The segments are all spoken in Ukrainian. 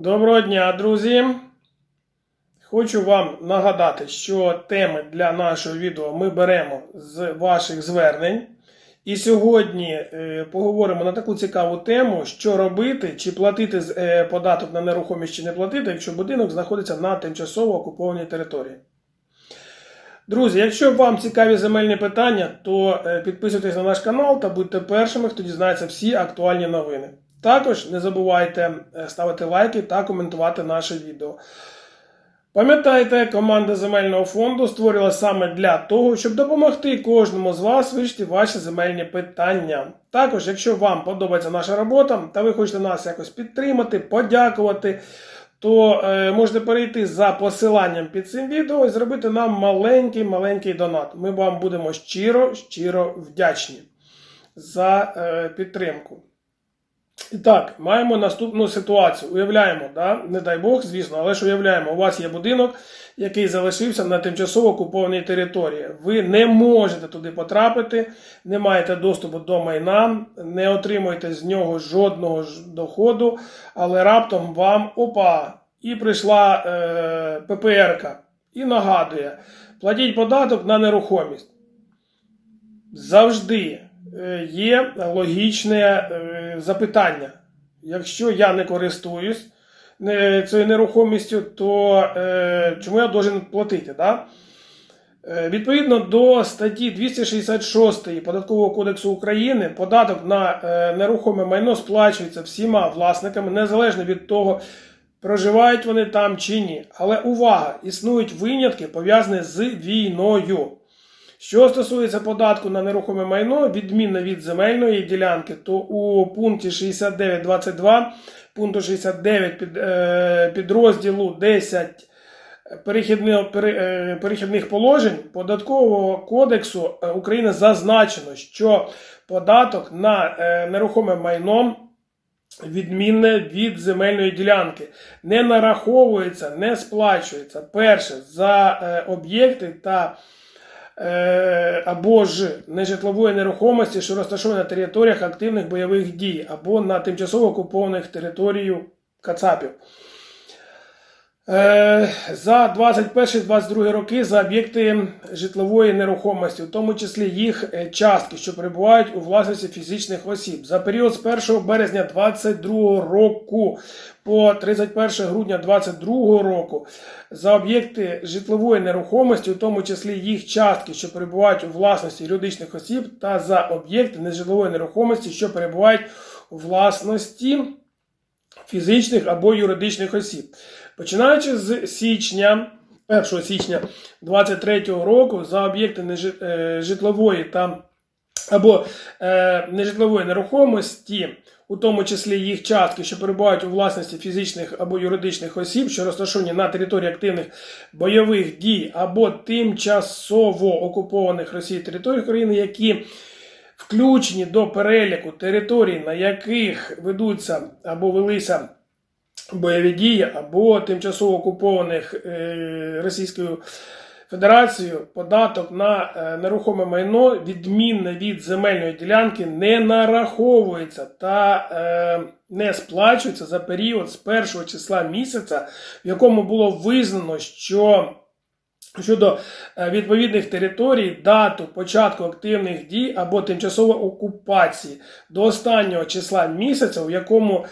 Доброго дня, друзі! Хочу вам нагадати, що теми для нашого відео ми беремо з ваших звернень. І сьогодні е, поговоримо на таку цікаву тему, що робити, чи платити е, податок на нерухомість, чи не платити, якщо будинок знаходиться на тимчасово окупованій території. Друзі, якщо вам цікаві земельні питання, то е, підписуйтесь на наш канал та будьте першими, хто дізнається всі актуальні новини. Також не забувайте е, ставити лайки та коментувати наше відео. Пам'ятайте, команда земельного фонду створила саме для того, щоб допомогти кожному з вас вирішити ваші земельні питання. Також, якщо вам подобається наша робота та ви хочете нас якось підтримати, подякувати, то е, можете перейти за посиланням під цим відео і зробити нам маленький маленький донат. Ми вам будемо щиро, щиро вдячні за е, підтримку. І так, маємо наступну ситуацію. Уявляємо, да? не дай Бог, звісно, але ж уявляємо, у вас є будинок, який залишився на тимчасово окупованій території. Ви не можете туди потрапити, не маєте доступу до майна, не отримуєте з нього жодного доходу, але раптом вам опа, і прийшла е, ППРка і нагадує: платіть податок на нерухомість. Завжди є логічне е, запитання. Якщо я не користуюсь цією нерухомістю, то е, чому я должен платити? Да? Е, Відповідно до статті 266 Податкового кодексу України, податок на е, нерухоме майно сплачується всіма власниками, незалежно від того, проживають вони там чи ні. Але увага! Існують винятки, пов'язані з війною. Що стосується податку на нерухоме майно, відмінно від земельної ділянки, то у пункті 69.22, пункту 69 під, е, підрозділу 10 перехідних, пере- е, перехідних положень податкового кодексу е, України зазначено, що податок на нерухоме майно відмінне від земельної ділянки. Не нараховується, не сплачується. Перше, за об'єкти та або ж нежитлової нерухомості, що розташована на територіях активних бойових дій, або на тимчасово окупованих територіях Кацапів. Е, За 21-22 роки за об'єкти житлової нерухомості, в тому числі їх е, частки, що перебувають у власності фізичних осіб. За період з 1 березня 2022 року по 31 грудня 2022 року за об'єкти житлової нерухомості, у тому числі їх частки, що перебувають у власності юридичних осіб, та за об'єкти нежитлової нерухомості, що перебувають у власності фізичних або юридичних осіб. Починаючи з січня, 1 січня 2023 року за об'єкти е, житлової та або е, нежитлової нерухомості, у тому числі їх частки, що перебувають у власності фізичних або юридичних осіб, що розташовані на території активних бойових дій або тимчасово окупованих Росією територій України, які включені до переліку територій, на яких ведуться або велися бойові дії, або тимчасово окупованих е, Російською Федерацією, податок на е, нерухоме майно, відмінне від земельної ділянки, не нараховується та е, не сплачується за період з першого числа місяця, в якому було визнано, що щодо відповідних територій дату початку активних дій або тимчасової окупації до останнього числа місяця, в якому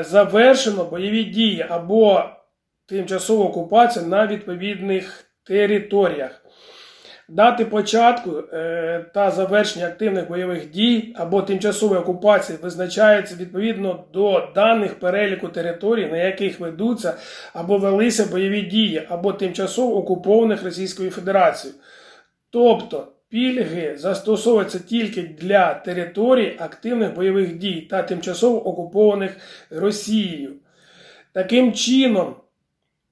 завершено бойові дії або тимчасову окупацію на відповідних територіях. Дати початку е, та завершення активних бойових дій або тимчасової окупації визначаються відповідно до даних переліку територій, на яких ведуться або велися бойові дії, або тимчасово окупованих Російською Федерацією. Тобто пільги застосовуються тільки для територій активних бойових дій та тимчасово окупованих Росією. Таким чином,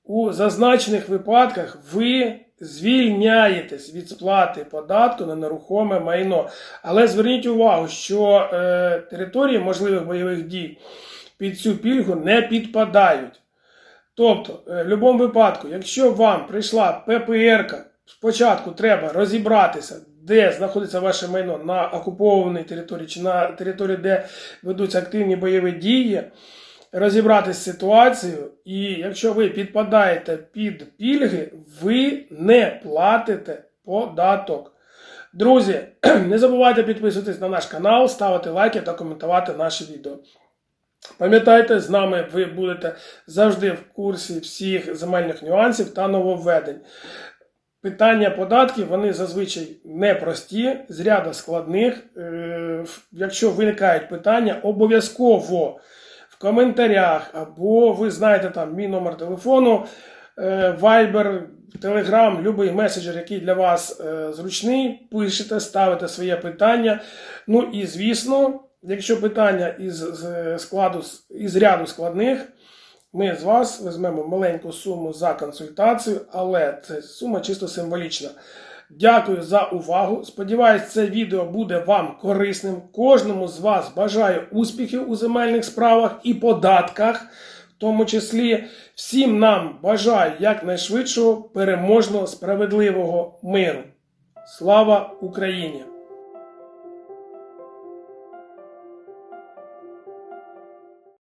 у зазначених випадках ви звільняєтесь від сплати податку на нерухоме майно. Але зверніть увагу, що е, території можливих бойових дій під цю пільгу не підпадають. Тобто, е, в будь-якому випадку, якщо вам прийшла ППР, спочатку треба розібратися, де знаходиться ваше майно на окупованій території чи на території, де ведуться активні бойові дії. розібратися з ситуацією, і якщо ви підпадаєте під пільги, ви не платите податок. Друзі, не забувайте підписуватись на наш канал, ставити лайки та коментувати наші відео. Пам'ятайте, з нами ви будете завжди в курсі всіх земельних нюансів та нововведень. Питання податків вони зазвичай непрості, з ряду складних. Е, Якщо виникають питання, обов'язково в коментарях або ви знаєте там мій номер телефону, е, Viber, Telegram, будь-який меседжер, який для вас е, зручний, пишете, ставите своє питання. Ну і звісно, якщо питання із складу із ряду складних, ми з вас візьмемо маленьку суму за консультацію, але це сума чисто символічна. Дякую за увагу. Сподіваюсь, це відео буде вам корисним. Кожному з вас бажаю успіхів у земельних справах і податках, в тому числі всім нам бажаю якнайшвидшого переможного справедливого миру. Слава Україні!